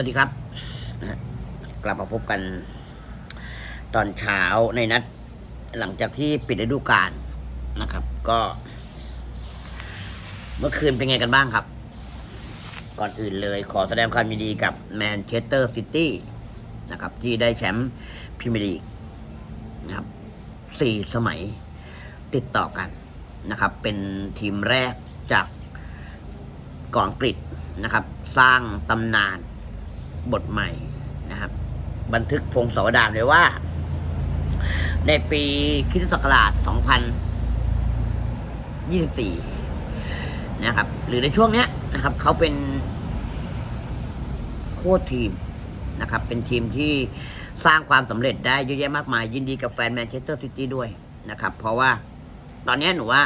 วัสดีครับนะกลับมาพบกันตอนเช้าในนัด หลังจากที่ปิดฤดูกาลนะครับ ก็ เมื่อคืนเป็นไงกันบ้างครับ ก่อนอื่นเลยขอแสดงความยินดีกับแมนเชสเตอร์ซิตี้นะครับ ที่ได้แชมป์พรีเมียร์ลีกนะครับสี่สมัยติดต่อกันนะครับ เป็นทีมแรกจากกองกฤษนะครับ สร้างตำนาน บทใหม่นะครับ บันทึกพงศาวดารไว้ว่า ในปีคริสตศักราช 2024 นะครับ หรือในช่วงเนี้ยนะครับ เขาเป็นโค้ชทีมนะครับ เป็นทีมที่สร้างความสำเร็จได้เยอะแยะมากมาย ยินดีกับแฟนแมนเชสเตอร์ซิตี้ด้วยนะครับ เพราะว่าตอนนี้หนูว่า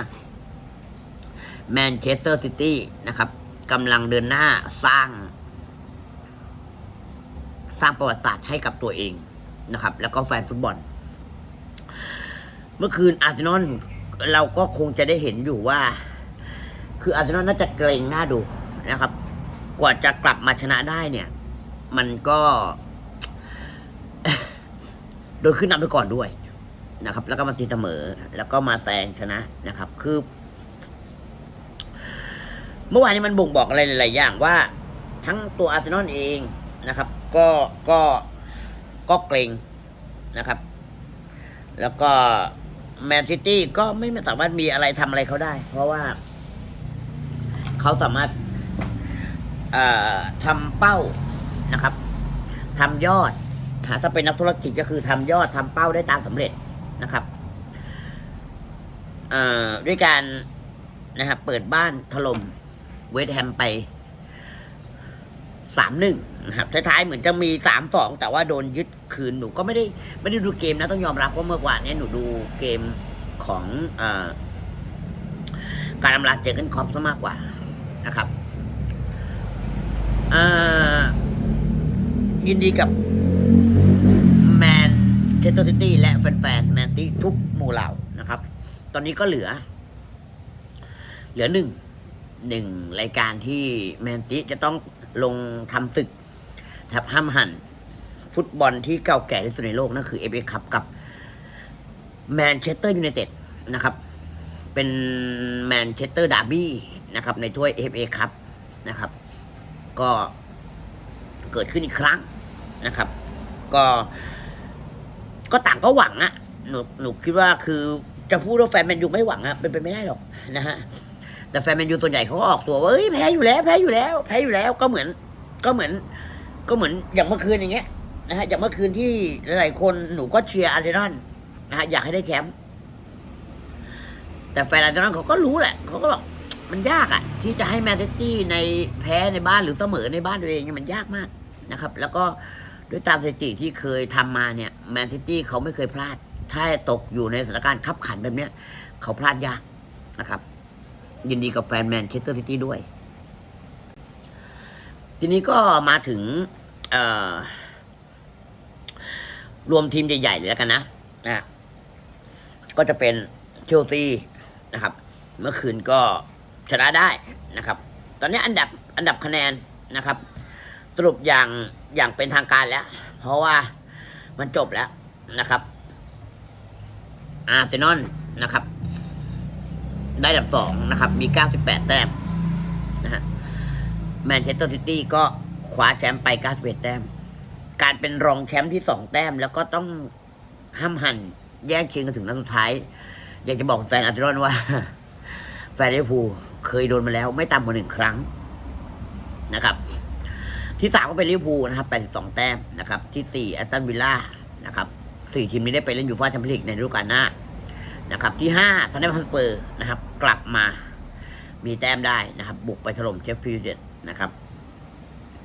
แมนเชสเตอร์ซิตี้นะครับกำลังเดินหน้าสร้าง ร้างประวัติศาสตร์ให้กับตัวเองนะครับ แล้วก็แฟนฟุตบอล เมื่อคืนอาร์เซนอลเราก็คงจะได้เห็นอยู่ว่า คืออาร์เซนอลน่าจะเกรงหน้าดูนะครับ กว่าจะกลับมาชนะได้เนี่ย มันก็โดนขึ้นนำไปก่อนด้วยนะครับ แล้วก็มาตีเสมอ แล้วก็มาแซงชนะนะครับ คือ เมื่อวานนี้มันบ่งบอกอะไรหลาย ๆ อย่างว่า ทั้งตัวอาร์เซนอลเองนะครับ ก็ก็ก็เกรงนะครับ แล้วก็แมนซิตี้ก็ไม่สามารถมีอะไรทำอะไรเขาได้ เพราะว่า เขาสามารถทำเป้านะครับทำยอดหาถ้าเป็นนักธุรกิจก็คือทำยอดทำเป้าได้ตามสำเร็จนะครับด้วยการนะครับเปิดบ้านถล่มเวสแฮมไป สามหนึ่งนะครับท้ายๆเหมือนจะมีสามสองแต่ว่าโดนยึดคืนหนูก็ไม่ได้ไม่ได้ดูเกมนะต้องยอมรับว่าเมื่อวานเนี้หนูดูเกมของอการอำลาเจอกันคอปซะมากกว่านะครับอินดีกับแมนเชสเตอร์ซิตี้และแฟนๆแมนตี้ทุกหมู่เหล่านะครับ ตอนนี้ก็เหลือ เหลือหนึ่ง หนึ่งรายการที่แมนติจะต้องลงทำศึกทับห้ามหัน ฟุตบอลที่เก่าแก่ที่สุดในโลกนั่นคือเอฟเอคัพกับแมนเชสเตอร์ยูไนเต็ดนะครับ เป็นแมนเชสเตอร์ดาร์บี้นะครับ ในถ้วยเอฟเอคัพนะครับ ก็เกิดขึ้นอีกครั้งนะครับ ก็ก็ต่างก็หวังอะหนูหนูคิดว่าคือจะพูดว่าแฟนแมนยูไม่หวังอะเป็นไปไม่ได้หรอกนะฮะ แต่แฟนแมนยูส่วใหญ่เขาก็ออกตัวว่าเอ้ยแพ้อยู่แล้วแพ้อยู่แล้วแพ้อยู่แล้วก็เหมือน ก็เหมือน ก็เหมือนอย่างเมื่อคืนอย่างเงี้ยนะฮะอย่างเมื่อคืนที่หลายๆคนหนูก็เชียร์อาร์เซนอลนะฮะอยากให้ได้แชมป์แต่แฟนอาร์เซนอลเขาก็รู้แหละเขาก็บอกมันยากอะที่จะให้แมนซิตี้ในแพ้ในบ้านหรือเสมอในบ้านตัวเองเนี่ยมันยากมากนะครับ แล้วก็ด้วยตามสถิติที่เคยทำมาเนี่ยแมนซิตี้เขาไม่เคยพลาด ถ้าตกอยู่ในสถานการณ์ขับขันแบบเนี้ยเขาพลาดยากนะครับ ยินดีกับแฟนแมนเชสเตอร์ซิตี้ด้วย ทีนี้ก็มาถึงรวมทีมใหญ่ๆเลยแล้วกันนะนะก็จะเป็นเชลซีนะครับ เมื่อคืนก็ชนะได้นะครับ ตอนนี้อันดับอันดับคะแนนนะครับ สรุปอย่างอย่างเป็นทางการแล้ว เพราะว่ามันจบแล้วนะครับอาร์เซนอลนะครับ ได้อันดับสองนะครับ มี 98 แต้มนะฮะแมนเชสเตอร์ซิตี้ก็คว้าแชมป์ไป 91 แต้ม การเป็นรองแชมป์ที่สองแต้ม แล้วก็ต้องห้ามหันแย่งชิงกันถึงนัดสุดท้าย อยากจะบอกแฟนอาร์เซนอลว่าแฟนลิเวอร์พูลเคยโดนมาแล้วไม่ต่ำกว่าหนึ่งครั้งนะครับ ที่สามก็เป็นลิเวอร์พูลนะครับ82 แต้มนะครับ ที่สี่แอตตันวิลล่านะครับสี่ทีมนี้ได้ไปเล่นอยู่ฟ่าแชมเปี้ยนลีกในฤดูกาลหน้า นะครับ ที่ห้าทันได้พันสเปอร์นะครับ กลับมามีแต้มได้นะครับ บุกไปถล่มเชฟฟิลด์นะครับ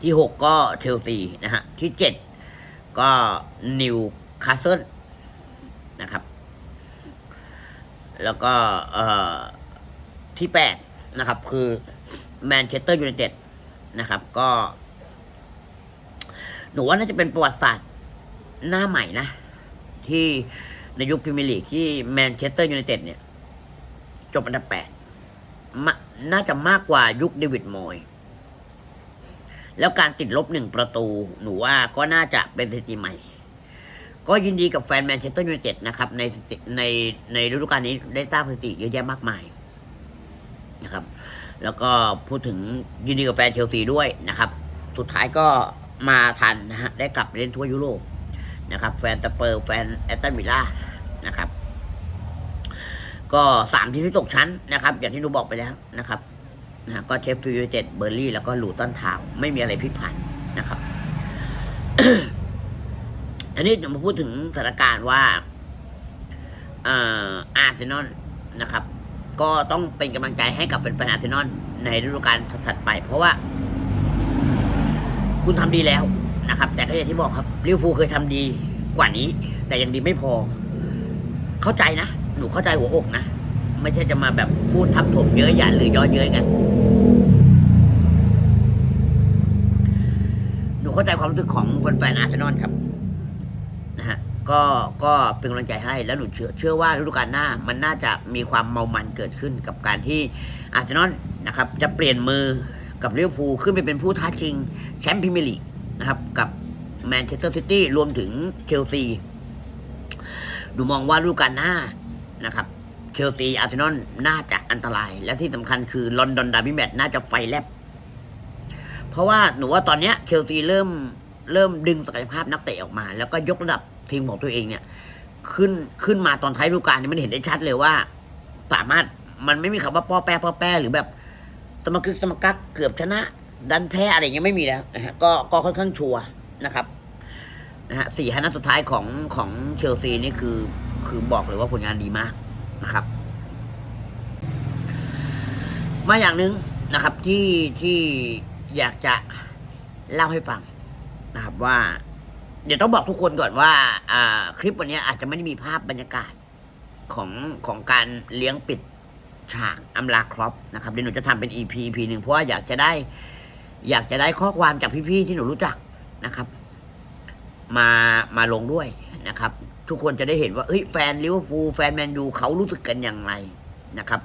ที่หกก็เชลซีนะฮะที่เจ็ดก็นิวคาสเซิลนะครับ แล้วก็เอ่อที่แปดนะครับ คือแมนเชสเตอร์ยูไนเต็ดนะครับ ก็ หนูว่าน่าจะเป็นประวัติศาสตร์หน้าใหม่นะ ที่ ในยุคพรีเมียร์ลีกที่แมนเชสเตอร์ยูไนเต็ดเนี่ย จบอันดับแปดน่าจะมากกว่ายุคเดวิดมอยแล้วการติดลบหนึ่งประตู หนูว่าก็น่าจะเป็นสถิติใหม่ ก็ยินดีกับแฟนแมนเชสเตอร์ยูไนเต็ดนะครับ ในในในฤดูกาลนี้ได้สร้างสถิติเยอะแยะมากมายนะครับ แล้วก็พูดถึงยินดีกับแฟนเชลซีด้วยนะครับ สุดท้ายก็มาทันนะฮะได้กลับไปเล่นทั่วยุโรปนะครับ แฟนตะเปอร์แฟนแอตตันวิลล่า นะครับ ก็สามทีมที่ตกชั้นนะครับ อย่างที่หนูบอกไปแล้วนะครับนะก็เชฟฟิลด์ยูเต็ดเบอร์ลี่แล้วก็ลูตันทาวไม่มีอะไรพลิกผันนะครับ อันนี้จะมาพูดถึงสถานการณ์ว่าเอ่ออาร์เซนอลนะครับ ก็ต้องเป็นกำลังใจให้กับเป็นแฟนอาร์เซนอลในฤดูกาลถัดไป เพราะว่า คุณทำดีแล้วนะครับ แต่ก็อย่างที่บอกครับลิเวอร์พูลเคยทำดีกว่านี้ แต่ยังดีไม่พอ เข้าใจนะ หนูเข้าใจหัวอกนะ ไม่ใช่จะมาแบบพูดทับถมเยอะหยันหรือย้อเย้ยกัน หนูเข้าใจความรู้สึกของคนแฟนอาร์เซนอลครับ นะฮะ ก็ก็เป็นกำลังใจให้ แล้วหนูเชื่อเชื่อว่าฤดูกาลหน้า มันน่าจะมีความเมามันเกิดขึ้นกับการที่อาร์เซนอลนะครับ จะเปลี่ยนมือกับลิเวอร์พูลขึ้นไปเป็นผู้ท้าชิงแชมป์พรีเมียร์ลีกนะครับ กับแมนเชสเตอร์ซิตี้รวมถึงเชลซี หนูมองว่าฤดูกาลหน้านะครับเชลซีอาร์เซนอลน่าจะอันตราย และที่สำคัญคือลอนดอนดาร์บี้แมตช์น่าจะไฟแลบ เพราะว่าหนูว่าตอนเนี้ยเชลซีเริ่มเริ่มดึงศักยภาพนักเตะออกมา แล้วก็ยกระดับทีมของตัวเองเนี่ย ขึ้นขึ้นมาตอนท้ายฤดูกาลเนี่ยมันเห็นได้ชัดเลยว่า สามารถมันไม่มีคำว่าป้อแป้ป้อแป้หรือแบบตะมกึกตะมกักเกือบชนะ ดันแพ้อะไรเงี้ยไม่มีแล้วนะฮะก็ก็ค่อนข้างชัวร์นะครับ นะฮะสี่ห้านัดสุดท้ายของของเชลซีนี่คือ คือบอกเลยว่าผลงานดีมากนะครับ มาอย่างหนึ่งนะครับที่ที่อยากจะเล่าให้ฟังนะครับว่า เดี๋ยวต้องบอกทุกคนก่อนว่าอ่า คลิปวันนี้อาจจะไม่ได้มีภาพบรรยากาศของของการเลี้ยงปิดฉากอำลาครอปนะครับเดี๋ยวหนูจะทำเป็น EP EP หนึ่งเพราะว่าอยากจะได้ อยากจะได้ข้อความจากพี่ๆที่หนูรู้จักนะครับ มามาลงด้วยนะครับ ทุกคนจะได้เห็นว่าเฮ้ยแฟนลิเวอร์พูลแฟนแมนยูเขารู้สึกกันอย่างไรนะครับ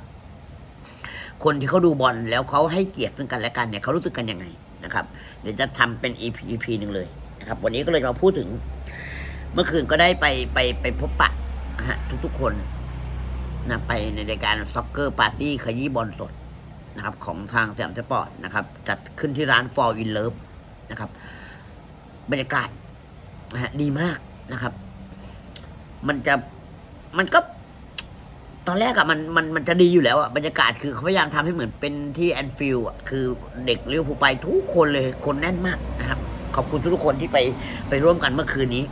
คนที่เขาดูบอลแล้วเขาให้เกียรติซึ่งกันและกันเนี่ยเขารู้สึกกันยังไงนะครับ เดี๋ยวจะทำเป็น EP EP หนึ่งเลยนะครับ วันนี้ก็เลยมาพูดถึง เมื่อคืนก็ได้ไปไปไปพบปะฮะทุกๆคนนะไปในรายการซ็อกเกอร์ปาร์ตี้ขยี้บอลสดนะครับของทางสยามสปอร์ตนะครับ จัดขึ้นที่ร้าน For in Love นะครับ บรรยากาศ นะฮะดีมากนะครับ มันจะมันก็ ตอนแรกอะมันมันมันจะดีอยู่แล้วอะบรรยากาศคือเขาพยายามทำให้เหมือนเป็นที่แอนฟิลด์อะคือเด็กเลี้ยวภูลไปทุกคนเลยคนแน่นมากนะครับ ขอบคุณทุกคนที่ไปไปร่วมกันเมื่อคืนนี้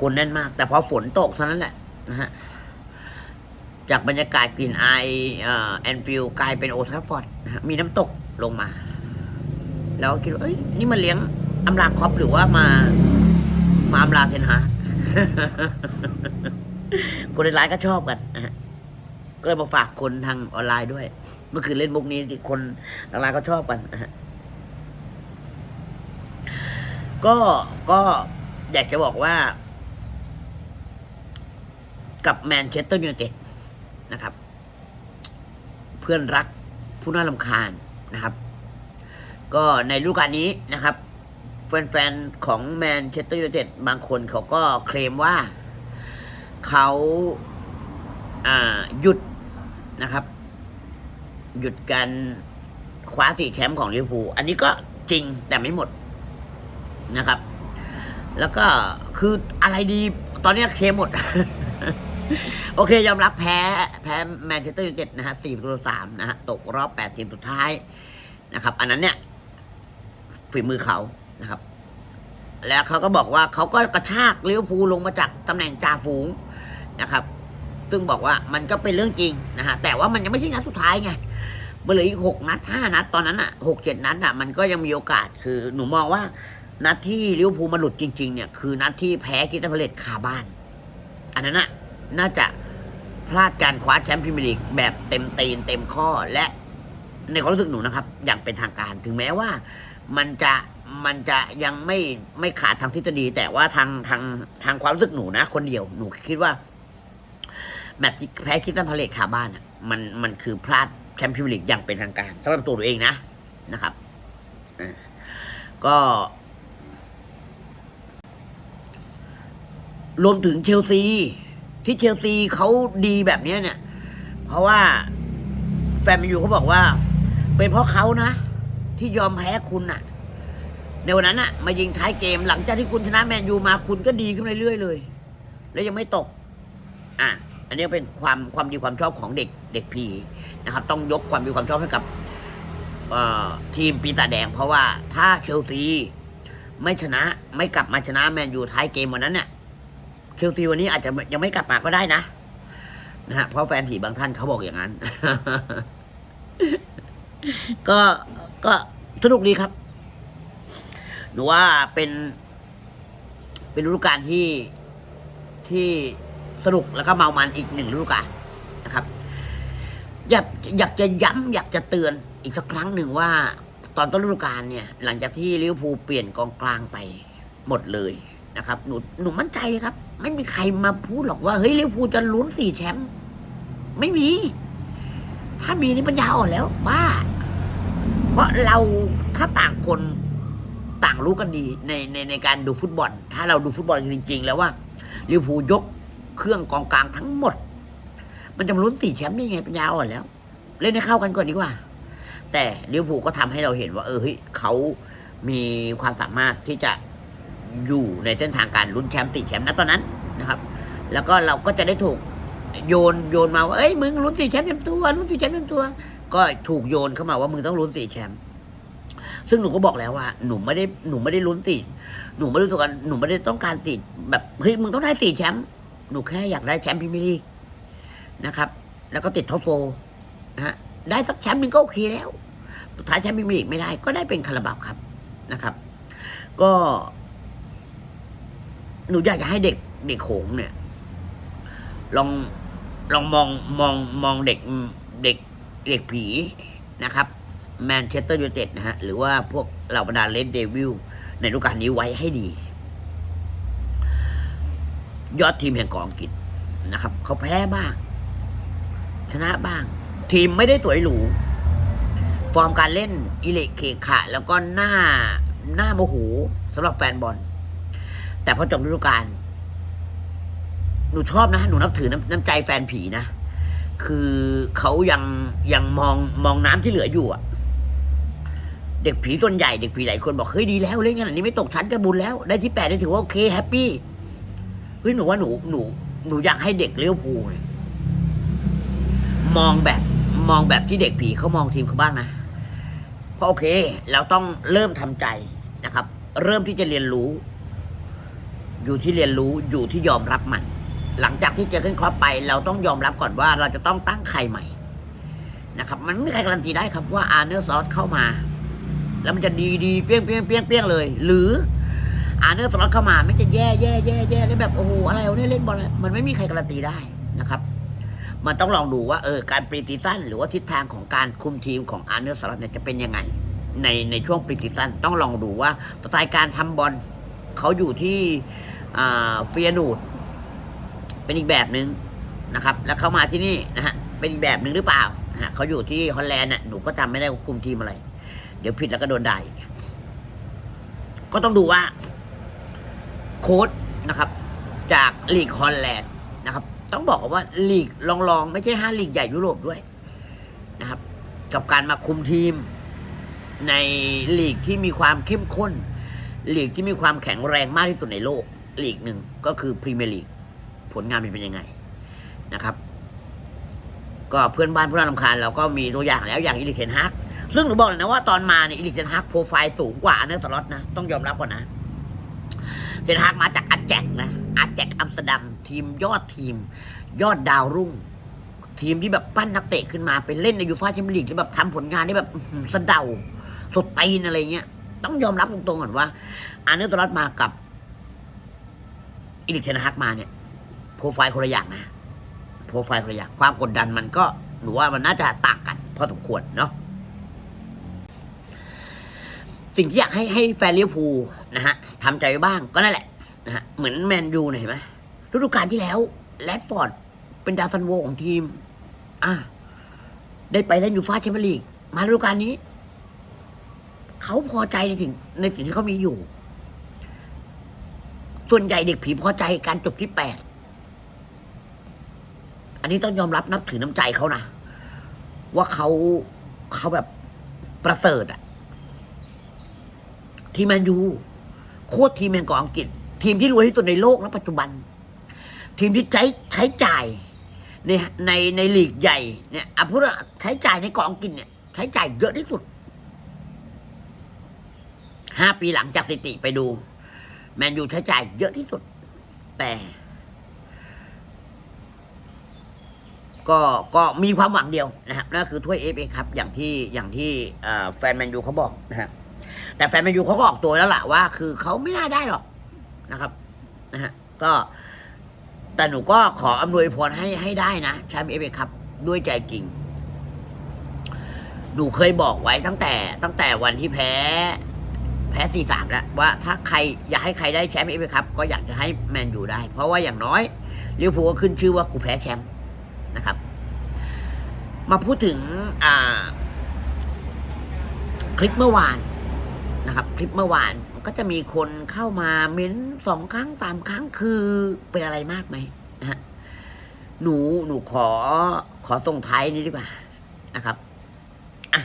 คนแน่นมาก แต่พอฝนตกเท่านั้นแหละนะฮะจากบรรยากาศกลิ่นอายเอ่อแอนฟิลกลายเป็นโอทราฟอร์ดมีน้ำตกลงมา แล้วคิดว่าเอ้ย นี่มันเลี้ยง อำลาครอปหรือว่ามา มาอำลาเทนฮาคนในไลน์ก็ชอบกันก็เลยมาฝากคนทางออนไลน์ด้วย เมื่อคืนเล่นมุกนี้คนทางไลน์ก็ชอบกันก็ก็อยากจะบอกว่า กับแมนเชสเตอร์ยูไนเต็ดนะครับ เพื่อนรักผู้น่าลำคาญนะครับ ก็ในฤดูกาลนี้นะครับ แฟนๆของแมนเชสเตอร์ยูไนเต็ดบางคนเขาก็เคลมว่าเขาอ่าหยุดนะครับ หยุดการคว้าสี่แชมป์ของลิเวอร์พูลอันนี้ก็จริงแต่ไม่หมดนะครับ แล้วก็คืออะไรดี ตอนนี้เคลมหมด โอเค ยอมรับแพ้ แพ้แมนเชสเตอร์ยูไนเต็ดนะฮะสี่ประตูสามนะฮะตกรอบแปดทีมสุดท้ายนะครับ อันนั้นเนี่ยฝีมือเขา นะครับ แล้วเขาก็บอกว่าเขาก็กระชากลิเวอร์พูลลงมาจากตำแหน่งจ่าฝูงนะครับ ซึ่งบอกว่ามันก็เป็นเรื่องจริงนะฮะแต่ว่ามันยังไม่ใช่นัดสุดท้ายไงมันเหลืออีกหกนัดห้านัดตอนนั้นอะหกเจ็ดนัดอะมันก็ยังมีโอกาสคือหนูมองว่านัดที่ลิเวอร์พูลมาหลุดจริงๆเนี่ยคือนัดที่แพ้กิตาพเลตคาบ้าน อันนั้นน่ะน่าจะพลาดการคว้าแชมป์พรีเมียร์ลีกแบบเต็มตีนเต็มข้อและในความรู้สึกหนูนะครับ อย่างเป็นทางการถึงแม้ว่า มันจะ มันจะยังไม่ไม่ขาดทางทฤษฎี แต่ว่าทางทางทางความรู้สึกหนูนะ คนเดียวหนูคิดว่าแมตช์แพ้คิดตันพาเลตคาบ้านมันมันคือพลาดแชมเป์พรีเมียร์ลีกอย่างเป็นทางการสำหรับตัวหนูเองนะนะครับก็รวมถึงเชลซี ที่เชลซีเขาดีแบบนี้เนี่ย เพราะว่าแฟนมนยูเขาบอกว่า เป็นเพราะเขานะ ที่ยอมแพ้คุณน่ะ ในวันนั้นน่ะมายิงท้ายเกมหลังจากที่คุณชนะแมนยูมาคุณก็ดีขึ้นเรื่อยๆเลย แล้วยังไม่ตก อะ อันนี้เป็นความความดีความชอบของเด็กเด็กพีนะครับ ต้องยกความดีความชอบให้กับทีมปีศาจแดง เพราะว่าถ้าเชลซีไม่ชนะไม่กลับมาชนะแมนยูท้ายเกมวันนั้นเนี่ยเชลซีวันนี้อาจจะยังไม่กลับมาก็ได้นะนะฮะเพราะแฟนผีบางท่านเขาบอกอย่างนั้น ก็ก็สนุกดีครับ หนูว่าเป็น เป็นฤดูกาลที่ที่สนุกแล้วก็เมามันอีกหนึ่งฤดูกาลนะครับ อยากอยากจะย้ำอยากจะเตือนอีกสักครั้งหนึ่งว่า ตอนต้นฤดูกาลเนี่ย หลังจากที่ลิเวอร์พูลเปลี่ยนกองกลางไปหมดเลยนะครับ หนูหนูมั่นใจครับ ไม่มีใครมาพูดหรอกว่าเฮ้ยลิเวอร์พูลจะลุ้นสี่แชมป์ไม่มี ถ้ามีนี่ปัญญาอ่อนแล้ว บ้า เพราะเราถ้าต่างคน ต่างรู้กันดีในในในการดูฟุตบอล ถ้าเราดูฟุตบอลจริง ๆ แล้วว่าลิเวอร์พูลยกเครื่องกองกลางทั้งหมด มันจะมาลุ้นสี่แชมป์ได้ไงปัญญาอ่อนแล้ว เล่นให้เข้ากันก่อนดีกว่า แต่ลิเวอร์พูลก็ทำให้เราเห็นว่า เออเฮ้ยเขามีความสามารถที่จะอยู่ในเส้นทางการลุ้นแชมป์ติดแชมป์นะตอนนั้นนะครับ แล้วก็เราก็จะได้ถูกโยนโยนมาว่าเอ้ยมึงลุ้นสี่แชมป์เต็มตัวลุ้นสี่แชมป์เต็มตัว ก็ถูกโยนเข้ามาว่ามึงต้องลุ้นสี่แชมป์ ซึ่งหนูก็บอกแล้วว่าหนูไม่ได้หนูไม่ได้ลุ้นสี่หนูไม่ได้ต้องการหนูไม่ได้ต้องการสี่แบบเฮ้ยมึงต้องได้สี่แชมป์หนูแค่อยากได้แชมป์พรีเมียร์ลีกนะครับ แล้วก็ติดท็อปโฟร์นะฮะได้สักแชมป์หนึ่งก็โอเคแล้วสุดท้ายแชมป์พรีเมียร์ลีกไม่ได้ ก็ได้เป็นคาราบาวครับนะครับ ก็ หนูอยากจะให้เด็กเด็กโขงเนี่ย ลองลองมองมองมองเด็กเด็กเด็กผีนะครับ แมนเชสเตอร์ยูไนเต็ดนะฮะ หรือว่าพวกเหล่าบรรดาเลดเดวิลในฤดูกาลนี้ไว้ให้ดี ยอดทีมแห่งกองอังกฤษนะครับเขาแพ้บ้าง ชนะบ้าง ทีมไม่ได้สวยหรูฟอร์มการเล่นอิเล็กเคขะ แล้วก็หน้าหน้าโมโหสำหรับแฟนบอล แต่พอจบฤดูกาลหนูชอบนะ หนูนับถือน้ำน้ำใจแฟนผีนะ คือเขายังยังมองมองน้ำที่เหลืออยู่อะ เด็กผีต้นใหญ่เด็กผีหลายคนบอกเฮ้ยดีแล้วเล่นขนาดนี้ไม่ตกชั้นก็บุญแล้ว ได้ที่แปดได้ถือว่าโอเคแฮปปี้เฮ้ยหนูว่าหนูหนูหนูอยากให้เด็กเลี้ยวภูเนี่ยมองแบบมองแบบที่เด็กผีเขามองทีมเขาบ้างนะเพราะโอเค เราต้องเริ่มทำใจนะครับ เริ่มที่จะเรียนรู้ อยู่ที่เรียนรู้อยู่ที่ยอมรับมัน หลังจากที่เจอขึ้นครอปไป เราต้องยอมรับก่อนว่าเราจะต้องตั้งใครใหม่นะครับ มันไม่มีใครการันตีได้ครับว่าอาร์เนอร์ซอสเข้ามา แล้วมันจะดีดีเปี้ยงเปี้ยงเปี้ยงเปี้ยงเลย หรืออาร์เนอร์ซอสเข้ามาไม่จะแย่แย่แย่แย่แล้วแบบโอ้โหอะไรเนี่ยเล่นบอลมันไม่มีใครการันตีได้นะครับ มันต้องลองดูว่าเออการปรีตีตันหรือว่าทิศทางของการคุมทีมของอาร์เนอร์สลัดเนี่ยจะเป็นยังไง ในในช่วงปรีตีตันต้องลองดูว่าสไตล์การทำบอลเขาอยู่ที่เฟียนูดเป็นอีกแบบหนึ่งนะครับ แล้วเข้ามาที่นี่นะฮะเป็นอีกแบบหนึ่งหรือเปล่านะฮะเขาอยู่ที่ฮอลแลนด์น่ะหนูก็จำไม่ได้ว่าคุมทีมอะไร เดี๋ยวผิดแล้วก็โดนด่าอีกก็ต้องดูว่า โค้ดนะครับ จากลีกฮอลแลนด์นะครับ ต้องบอกว่าลีกรองๆ ไม่ใช่ห้าลีกใหญ่ยุโรปด้วยนะครับ กับการมาคุมทีม ในลีกที่มีความเข้มข้นลีกที่มีความแข็งแรงมากที่สุดในโลกลีกหนึ่งก็คือพรีเมียร์ลีกผลงานมันเป็นยังไงนะครับ ก็เพื่อนบ้านผู้น่ารำคาญเราก็มีตัวอย่างแล้วอย่างอิลิเทนฮัก ซึ่งหนูบอกเลยนะว่าตอนมาเนี่ยอิลิกเทนฮักโปรไฟล์สูงกว่าเนอร์สล็อตนะ ต้องยอมรับก่อนนะเทนฮากมาจากอาแจกนะอาแจกอัมสเตอร์ดัมทีมยอดทีม ยอดดาวรุ่ง ทีมที่แบบปั้นนักเตะขึ้นมาไปเล่นในยูฟ่าแชมเปี้ยนลีกแล้วแบบทำผลงานได้แบบสะเดาสดตีนอะไรเงี้ย ต้องยอมรับตรงๆก่อนว่าอาเนอร์ตลอดมากับอิลิกเทนฮากมาเนี่ยโปรไฟล์คนละอย่างนะโปรไฟล์คนละอย่างความกดดันมันก็หนูว่ามันน่าจะต่างกันพอสมควรเนาะ สิ่งที่อยากให้ให้แฟนลิเวอร์พูนะฮะทำใจบ้างก็นั่นแหละนะฮะเหมือนแมนยูเนี่ยเห็นไหมฤดูกาลที่แล้วแรดฟอร์ดเป็นดาวซันโวของทีม อะได้ไปเล่นยูฟ่าแชมเปี้ยนลีก มาฤดูกาลนี้ เขาพอใจในสิ่งในสิ่งที่เขามีอยู่ ส่วนใหญ่เด็กผีพอใจการจบที่แปดอันนี้ต้องยอมรับนับถือน้ำใจเขานะว่าเขาเขาแบบประเสริฐอะ ทีมแมนยูโคตรทีมแมนกองอังกฤษ ทีมที่รวยที่สุดในโลกนะปัจจุบัน ทีมที่ใช้ใช้จ่ายในในในลีกใหญ่เนี่ยอะพูดว่าใช้จ่ายในกองอังกฤษเนี่ยใช้จ่ายเยอะที่สุดห้าปีหลังจากสถิติไปดู แมนยูใช้จ่ายเยอะที่สุด แต่ ก็ก็มีความหวังเดียวนะครับนั่นคือถ้วยเอฟเอครับ อย่างที่อย่างที่แฟนแมนยูเขาบอกนะฮะ แต่แฟนแมนยูเขาก็ออกตัวแล้วล่ะว่า คือเขาไม่น่าได้หรอกนะครับนะฮะก็ แต่หนูก็ขออำนวยพรให้ให้ได้นะแชมป์เอฟเอครับ ด้วยใจจริง หนูเคยบอกไว้ตั้งแต่ ตั้งแต่วันที่แพ้ แพ้สี่สามแล้วว่าถ้าใครอยากให้ใครได้แชมป์เอฟเอครับก็อยากจะให้แมนยูได้ เพราะว่าอย่างน้อยลิเวอร์พูลก็ขึ้นชื่อว่ากูแพ้แชมป์นะครับ มาพูดถึง อ่า คลิปเมื่อวาน นะครับ คลิปเมื่อวานก็จะมีคนเข้ามาเม้นสองครั้งสามครั้งคือเป็นอะไรมากไหมนะฮะหนูหนูขอขอตรงท้ายนี้ดีกว่านะครับอะ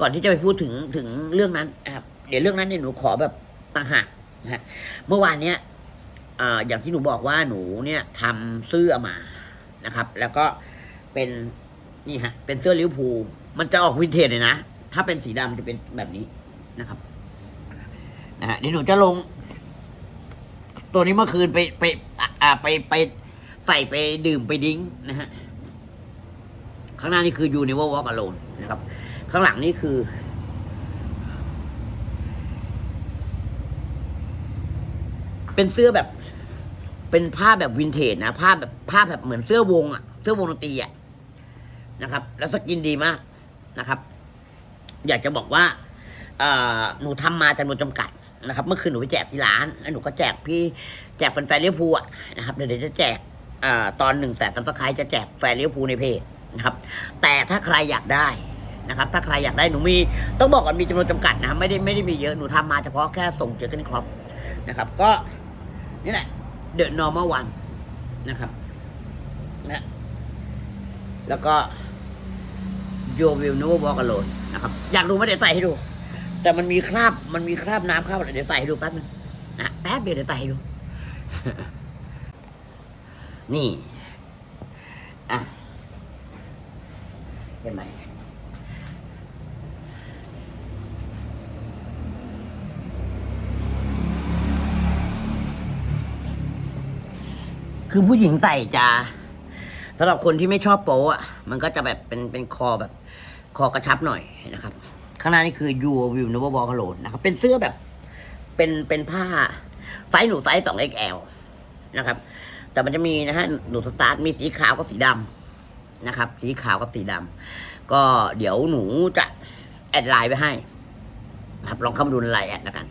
ก่อนที่จะไปพูดถึงถึงเรื่องนั้นนะครับเดี๋ยวเรื่องนั้นเนี่ยหนูขอแบบต่างหากนะฮะเมื่อวานเนี้ยอ่าอย่างที่หนูบอกว่าหนูเนี่ยทำเสื้อมานะครับ แล้วก็เป็นนี่ฮะเป็นเสื้อลิวพูลมันจะออกวินเทจเลยนะ ถ้าเป็นสีดำจะเป็นแบบนี้นะครับ นะฮะเดี๋ยวหนูจะลง ตัวนี้เมื่อคืนไปไป อ่าไปไปใส่ไปดื่มไปดิ้งนะฮะ ข้างหน้านี่คือยูนิเวอร์วอล์กอโลนนะครับ ข้างหลังนี่คือ เป็นเสื้อแบบ เป็นผ้าแบบวินเทจนะผ้าแบบผ้าแบบเหมือนเสื้อวงอะเสื้อวงดนตรีอะนะครับ แล้วสกินดีมากนะครับ อยากจะบอกว่าเอ่อหนูทำมาจำนวนจำกัด นะครับ เมื่อคืนหนูไปแจกที่ร้านแล้วหนูก็แจกพี่แจกเป็นแฟนเลี้ยวภูลอะนะครับเดี๋ยวจะแจกอตอนหนึ่งแต่ตับตะไคร้จะแจกแฟนเลี้ยวภูในเพจนะครับ แต่ถ้าใครอยากได้นะครับ ถ้าใครอยากได้หนูมีต้องบอกก่อนมีจำนวนจำกัดนะครับไม่ได้ไม่ได้มีเยอะหนูทำมาเฉพาะแค่ส่งเจอกันครอปนะครับ ก็นี่แหละ The normal one นะครับนะแล้วก็ You will never walk alone นะครับ อยากดูไหมเดี๋ยวใส่ให้ดู แต่มันมีคราบ มันมีคราบน้ำคราบอะไรเดี๋ยวใส่ให้ดูแป๊บนึงนะแป๊บเดียวเดี๋ยวใส่ให้ดู นี่อะเห็นไหมคือผู้หญิงใส่จะสำหรับคนที่ไม่ชอบโป๊ะอะมันก็จะแบบเป็นเป็นคอแบบ คอกระชับหน่อยนะครับ ข้างหน้านี่คือ You Will Never Walk Alone นะครับ เป็นเสื้อแบบ เป็นเป็นผ้าไซส์หนูไซส์สอง XL นะครับ แต่มันจะมีนะฮะหนูสตาร์ทมีสีขาวกับสีดำนะครับ สีขาวกับสีดำก็เดี๋ยวหนูจะแอดไลน์ไปให้นะครับลองเข้ามาดูในไลน์แอดแล้วกัน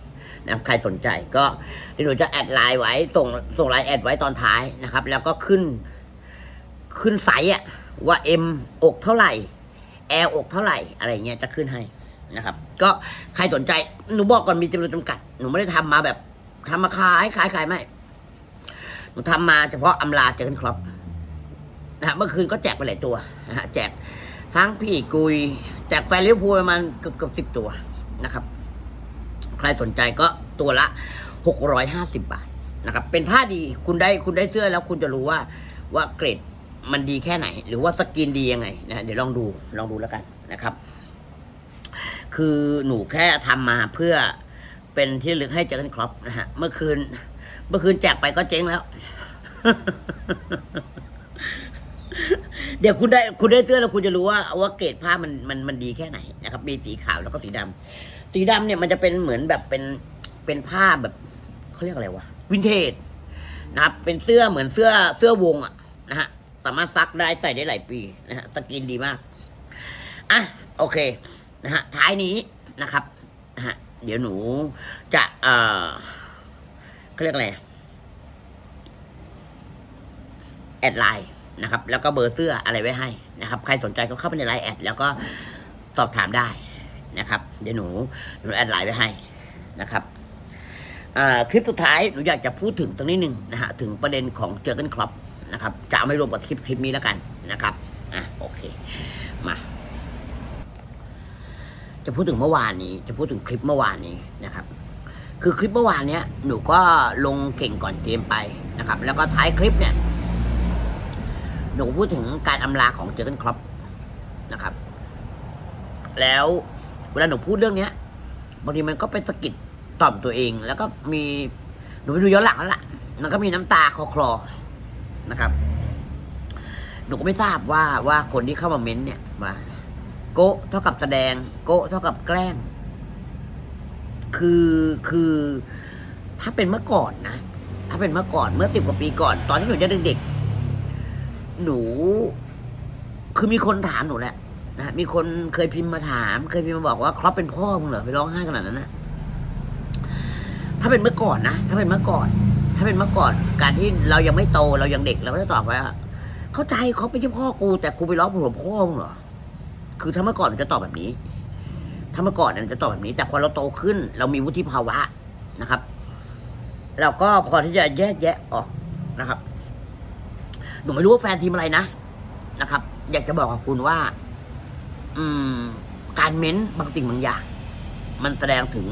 นะคใครสนใจก็เดี๋ยวหนูจะแอดไลน์ไว้ส่งส่งไลน์แอดไว้ตอนท้ายนะครับ แล้วก็ขึ้น ขึ้นไซส์อะว่า M อกเท่าไหร่ L อกเท่าไหร่ อะไรเงี้ยจะขึ้นให้ นะครับ ก็ใครสนใจหนูบอกก่อนมีจำนวนจำกัด หนูไม่ได้ทำมาแบบทำมาขายขายขายไม่หนูทำมาเฉพาะอำลาเจอกันครบนะฮะเมื่อคืนก็แจกไปหลายตัวนะฮะแจกทั้งพี่กุย แจกแฟนลิเวพูประมาณเกือบเกือบสิบตัวนะครับ ใครสนใจก็ตัวละหกร้อยห้าสิบบาทนะครับ เป็นผ้าดีคุณได้คุณได้เสื้อแล้วคุณจะรู้ว่าว่าเกรดมันดีแค่ไหน หรือว่าสกินดียังไงนะเดี๋ยวลองดูลองดูแล้วกันนะครับ คือหนูแค่ทำมาเพื่อเป็นที่ระลึกให้เจอกันครบนะฮะ เมื่อคืน เมื่อคืนแจกไปก็เจ๊งแล้ว เดี๋ยวคุณได้คุณได้เสื้อแล้วคุณจะรู้ว่าว่าเกรดผ้ามันมันมันดีแค่ไหนนะครับ มีสีขาวแล้วก็สีดำสีดำเนี่ยมันจะเป็นเหมือนแบบเป็นเป็นผ้าแบบเขาเรียกอะไรวะวินเทจนะครับ เป็นเสื้อเหมือนเสื้อเสื้อวงอะนะฮะสามารถซักได้ใส่ได้หลายปีนะฮะสกินดีมากอะโอเค นะฮะท้ายนี้นะครับนะฮะเดี๋ยวหนูจะเอ่อเขาเรียกอะไรแอดไลน์นะครับ แล้วก็เบอร์เสื้ออะไรไว้ให้นะครับ ใครสนใจก็เข้าไปในไลน์แอดแล้วก็สอบถามได้นะครับ เดี๋ยวหนูหนูแอดไลน์ไว้ให้นะครับคลิปสุดท้ายหนูอยากจะพูดถึงตรงนี้หนึ่งนะฮะถึงประเด็นของเจอกันครอปนะครับจะไม่รวมกับคลิปคลิปนี้แล้วกันนะครับอะโอเคมา จะพูดถึงเมื่อวานนี้ จะพูดถึงคลิปเมื่อวานนี้นะครับ คือคลิปเมื่อวานเนี้ยหนูก็ลงเก่งก่อนเกมไปนะครับ แล้วก็ท้ายคลิปเนี่ย หนูพูดถึงการอำลาของเจอร์เกนครอปนะครับ แล้วเวลาหนูพูดเรื่องเนี้ยบางทีมันก็เป็นสะกิดต่อมตัวเอง แล้วก็มีหนูไปดูย้อนหลังแล้วล่ะ มันก็มีน้ำตาคลอคลอนะครับ หนูก็ไม่ทราบว่าว่าคนที่เข้ามาเม้นต์เนี่ยว่า โกะเท่ากับแสดง โกะเท่ากับแกล้ง คือคือถ้าเป็นเมื่อก่อนนะ ถ้าเป็นเมื่อก่อนเมื่อสิบกว่าปีก่อน ตอนที่หนูยังเด็กๆหนู คือมีคนถามหนูแหละนะมีคนเคยพิมพ์มาถาม เคยพิมพ์มาบอกว่าครอปเป็นพ่อมึงเหรอไปร้องไห้ขนาดนั้นนะถ้าเป็นเมื่อก่อนนะถ้าเป็นเมื่อก่อน ถ้าเป็นเมื่อก่อน การที่เรายังไม่โตเรายังเด็กเราก็จะตอบว่าเข้าใจเขาเป็นเจ้าพ่อกู แต่กูไปร้องผัวพ่อมึงเหรอ คือถ้าเมื่อก่อนจะตอบแบบนี้ ถ้าเมื่อก่อนมันจะตอบแบบนี้ แต่พอเราโตขึ้น เรามีวุฒิภาวะนะครับ เราก็พอที่จะแยกแยะออกนะครับหนูไม่รู้ว่าแฟนทีมอะไรนะนะครับ อยากจะบอกกับคุณว่า อืม การเม้นบางสิ่งบางอย่าง มันแสดงถึง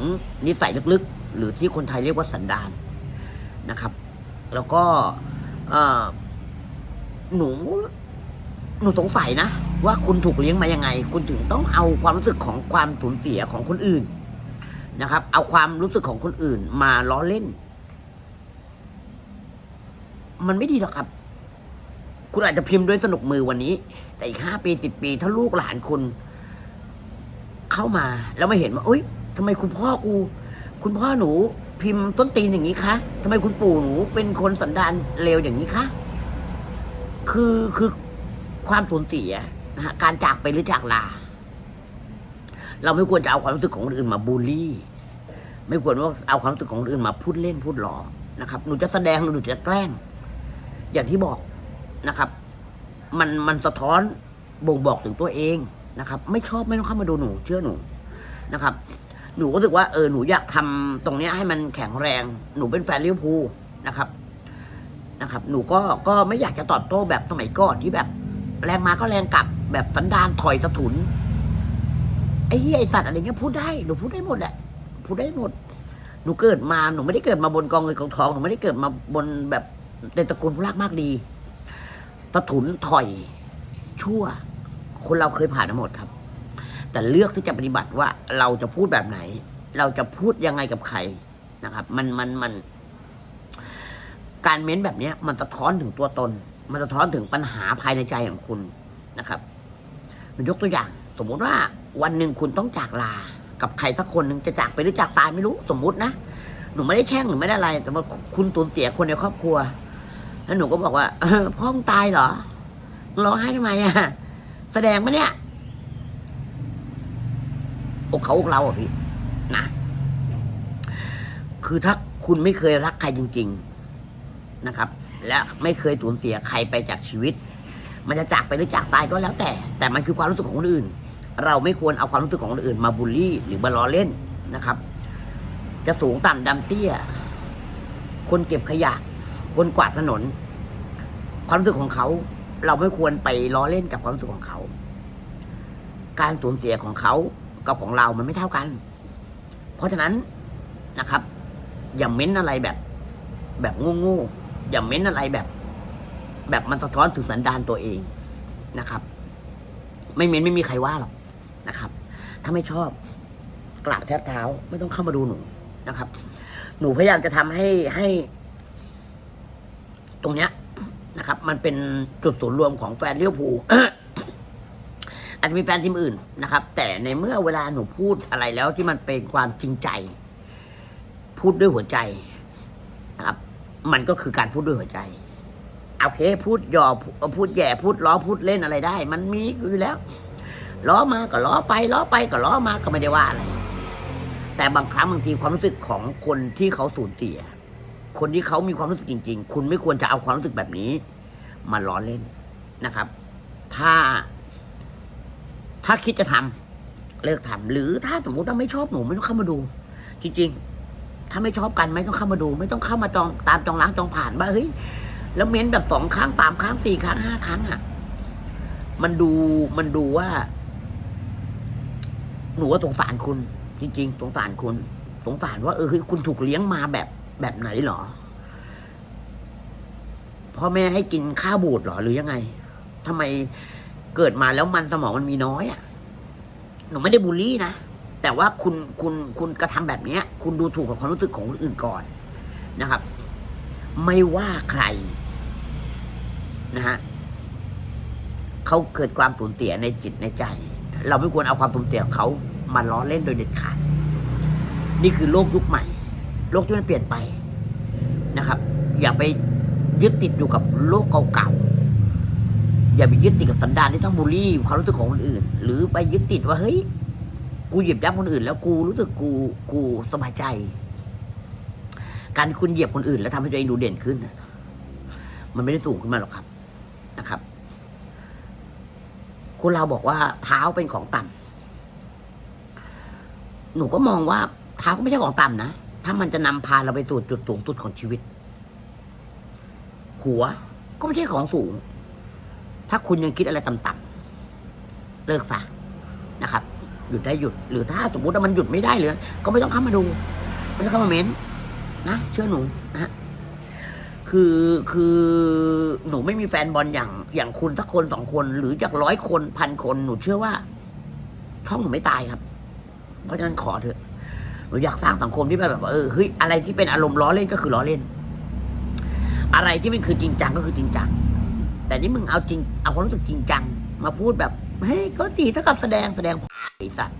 นิสัยลึกๆ หรือที่คนไทยเรียกว่าสันดานนะครับ แล้วก็หนู หนูสงสัยนะ ว่าคุณถูกเลี้ยงมายังไง คุณถึงต้องเอาความรู้สึกของความสูญเสียของคนอื่นนะครับ เอาความรู้สึกของคนอื่นมาล้อเล่น มันไม่ดีหรอกครับ คุณอาจจะพิมพ์ด้วยสนุกมือวันนี้ แต่อีกห้าปีสิบปี ถ้าลูกหลานคุณ เข้ามาแล้วไม่เห็นว่าอุ้ยทำไมคุณพ่อกู คุณพ่อหนู พิมพ์ต้นตีนอย่างนี้คะทำไมคุณปู่หนูเป็นคนสันดานเลวอย่างนี้คะคือคือความสูญเสีย นะฮะการจากไปหรือจากลา เราไม่ควรจะเอาความรู้สึกของคนอื่นมาบูลลี่ ไม่ควรว่าเอาความรู้สึกของคนอื่นมาพูดเล่นพูดหลอนะครับ หนูจะแสดงหนูจะแกล้ง อย่างที่บอกนะครับ มันมันสะท้อนบ่งบอกถึงตัวเองนะครับ ไม่ชอบไม่ต้องเข้ามาดูหนู เชื่อหนูนะครับ หนูก็รู้สึกว่าเออหนูอยากทำตรงเนี้ยให้มันแข็งแรง หนูเป็นแฟนลิเวอร์พูลนะครับนะครับ หนูก็ก็ไม่อยากจะตอบโต้แบบสมัยก่อนที่แบบ แรงมาก็แรงกลับ แบบสันดานถอยสะถุน ไอ้เหี้ยไอ้สัตว์อะไรเงี้ยพูดได้หนูพูดได้หมดแหละพูดได้หมด หนูเกิดมาหนูไม่ได้เกิดมาบนกองเงินกองทองหนูไม่ได้เกิดมาบนแบบในตระกูลผู้รากมากดีตะถุนถอยชั่ว คนเราเคยผ่านมาหมดครับ แต่เลือกที่จะปฏิบัติว่าเราจะพูดแบบไหน เราจะพูดยังไงกับใครนะครับ มันมันมัน การเม้นแบบเนี้ยมันสะท้อนถึงตัวตน มันสะท้อนถึงปัญหาภายในใจของคุณนะครับยกตัวอย่าง สมมุติว่าวันหนึ่งคุณต้องจากลา กับใครสักคนหนึ่งจะจากไปหรือจากตายไม่รู้สมมุตินะหนูไม่ได้แช่งหนูไม่ได้อะไร แต่ว่าคุณตูนเสียคนในครอบครัว แล้วหนูก็บอกว่าเออพ่อมึงตายเหรอร้องไห้ทำไมอะแสดงปะเนี่ยอกเขาอกเราอะพี่นะคือถ้าคุณไม่เคยรักใครจริง ๆนะครับ และไม่เคยสูญเสียใครไปจากชีวิต มันจะจากไปหรือจากตายก็แล้วแต่ แต่มันคือความรู้สึกของคนอื่น เราไม่ควรเอาความรู้สึกของคนอื่น มาบูลลี่หรือมาล้อเล่นนะครับ จะสูงต่ำดำเตี้ย คนเก็บขยะ คนกวาดถนน ความรู้สึกของเขา เราไม่ควรไปล้อเล่นกับความรู้สึกของเขา การสูญเสียของเขากับของเรามันไม่เท่ากัน เพราะฉะนั้นนะครับ อย่าเม้นอะไรแบบแบบโง่ๆ อย่าเม้นอะไรแบบ แบบมันสะท้อนถึงสันดานตัวเองนะครับ ไม่เม้นไม่มีใครว่าหรอกนะครับ ถ้าไม่ชอบกราบแทบเท้า ไม่ต้องเข้ามาดูหนูนะครับ หนูพยายามจะทำให้ให้ ตรงเนี้ยนะครับ มันเป็นจุดศูนย์รวมของแฟนเลี้ยวภูอาจจะมีแฟนทีมอื่นนะครับ แต่ในเมื่อเวลาหนูพูดอะไรแล้วที่มันเป็นความจริงใจ พูดด้วยหัวใจ มันก็คือการพูดด้วยหัวใจโอเค พูดหยอกพูดแย่พูดล้อพูดเล่นอะไรได้ มันมีอยู่แล้วล้อมาก็ล้อไปล้อไปก็ล้อมาก็ไม่ได้ว่าอะไร แต่บางครั้งบางทีความรู้สึกของคนที่เขาสูญเสีย คนที่เขามีความรู้สึกจริง ๆ คุณไม่ควรจะเอาความรู้สึกแบบนี้ มาล้อเล่นนะครับ ถ้า ถ้าคิดจะทำเลิกทำหรือถ้าสมมุติว่าไม่ชอบหนูไม่ต้องเข้ามาดู จริง ๆ ถ้าไม่ชอบกันไม่ต้องเข้ามาดู ไม่ต้องเข้ามาจองตามจองล้างจองผ่านว่าเฮ้ยแล้วเม้นแบบสองครั้งสามครั้งสี่ครั้งห้าครั้งอะ มันดูมันดูว่า หนูว่าสงสารคุณ จริง ๆ สงสารคุณสงสารว่าเออคุณถูกเลี้ยงมาแบบแบบไหนหรอพ่อแม่ให้กินข้าวบูดเหรอหรือยังไงทำไมเกิดมาแล้วมันสมองมันมีน้อยอะ หนูไม่ได้บูลลี่นะ แต่ว่าคุณคุณคุณกระทำแบบเนี้ย คุณดูถูกกับความรู้สึกของคนอื่นก่อนนะครับ ไม่ว่าใครนะฮะเขาเกิดความสูญเสียในจิตในใจ เราไม่ควรเอาความสูญเสียของเขามาล้อเล่นโดยเด็ดขาด นี่คือโลกยุคใหม่ โลกที่มันเปลี่ยนไปนะครับ อย่าไปยึดติดอยู่กับโลกเก่าๆอย่าไปยึดติดกับสันดานที่ต้องบูลลี่ความรู้สึกของคนอื่น หรือไปยึดติดว่าเฮ้ย กูเหยียบย่ำคนอื่น แล้วกูรู้สึกกูกูสบายใจ การคุณเหยียบคนอื่น แล้วทำให้ตัวเองดูเด่นขึ้นมันไม่ได้สูงขึ้นมาหรอกครับนะครับคุณเราบอกว่าเท้าเป็นของต่ำหนูก็มองว่าเท้าก็ไม่ใช่ของต่ำนะถ้ามันจะนำพาเราไปสู่จุดสูงสุดของชีวิต หัวก็ไม่ใช่ของสูง ถ้าคุณยังคิดอะไรต่ำๆเลิกซะนะครับ หยุดได้หยุด หรือถ้าสมมติว่ามันหยุดไม่ได้เลยก็ไม่ต้องเข้ามาดู ไม่ต้องเข้ามาเม้นนะเชื่อหนูนะคือคือหนูไม่มีแฟนบอลอย่างอย่างคุณทักคนสองคน หรือจากร้อยคนพันคนหนูเชื่อว่า ช่องหนูไม่ตายครับ เพราะฉะนั้นขอเถอะหนูอยากสร้างสังคมที่แบบว่าเออเฮ้ยอะไรที่เป็นอารมณ์ล้อเล่นก็คือล้อเล่น อะไรที่มันคือจริงจังก็คือจริงจัง แต่นี่มึงเอาจริง เอาความรู้สึกจริงจัง มาพูดแบบเฮ้ยก็ตีเท่ากับแสดงแสดง ไอ้สัตว์